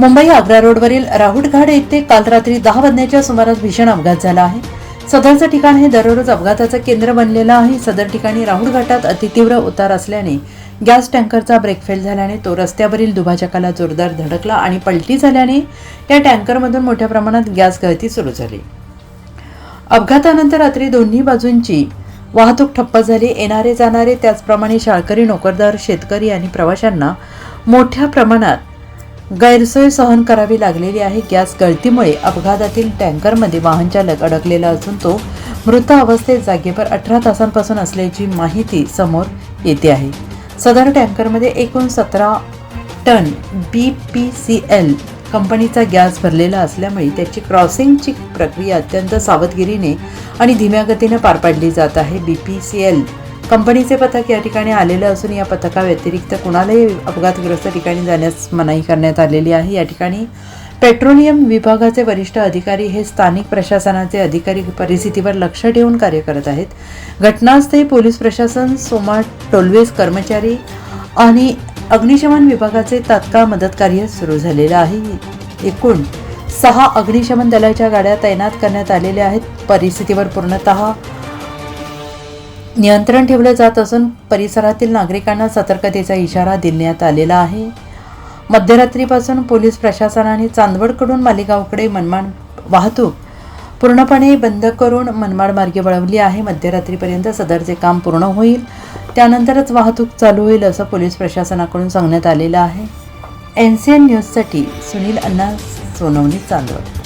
मुंबई आग्रा रोडवरील राहुटघाट येथे काल रात्री दहा वाजण्याच्या सुमारास भीषण अपघात झाला आहे. सदरचं ठिकाण हे दररोज अपघाताचं केंद्र बनलेलं आहे. सदर ठिकाणी राहुल घाटात अतितीव्र उतार असल्याने गॅस टँकरचा ब्रेक फेल झाल्याने तो रस्त्यावरील दुभाजकाला जोरदार धडकला आणि पलटी झाल्याने या टँकरमधून मोठ्या प्रमाणात गॅस गळती सुरू झाली. अपघातानंतर रात्री दोन्ही बाजूंची वाहतूक ठप्प झाली. येणारे जाणारे त्याचप्रमाणे शाळकरी नोकरदार शेतकरी आणि प्रवाशांना मोठ्या प्रमाणात गैरसोय सहन करावी लागलेली आहे. गॅस गळतीमुळे अपघातातील टँकरमध्ये वाहनचालक अडकलेला असून तो मृत अवस्थेत जागेवर अठरा तासांपासून असल्याची माहिती समोर येते आहे. सदर टँकरमध्ये एकूण सतरा ton B P C L कंपनीचा गॅस भरलेला असल्यामुळे त्याची क्रॉसिंगची प्रक्रिया अत्यंत सावधगिरीने आणि धीम्या गतीने पार पाडली जात आहे. बी पी सी एल कंपनीचे पथक या ठिकाणी आलेलं असून या पथकाव्यतिरिक्त कुणालाही अपघातग्रस्त ठिकाणी जाण्यास मनाई करण्यात आलेली आहे. या ठिकाणी पेट्रोलियम विभागाचे वरिष्ठ अधिकारी हे स्थानिक प्रशासनाचे अधिकारी परिस्थितीवर लक्ष ठेवून कार्य करत आहेत. घटनास्थळी पोलीस प्रशासन सोमा टोल्वेज कर्मचारी आणि अग्निशमन विभागाचे तात्काळ मदत कार्य सुरू झालेलं आहे. एकूण सहा अग्निशमन दलाच्या गाड्या तैनात करण्यात आलेल्या आहेत. परिस्थितीवर पूर्णतः नियंत्रण ठेवलं जात असून परिसरातील नागरिकांना सतर्कतेचा इशारा देण्यात आलेला आहे. मध्यरात्रीपासून पोलीस प्रशासनाने चांदवडकडून मालेगावकडे मनमाड वाहतूक पूर्णपणे बंद करून मनमाड मार्गे वळवली आहे. मध्यरात्रीपर्यंत सदरचे काम पूर्ण होईल त्यानंतरच वाहतूक चालू होईल असं पोलीस प्रशासनाकडून सांगण्यात आलेलं आहे. एन सी एन न्यूजसाठी सुनील अण्णा सोनवणी चांदवड.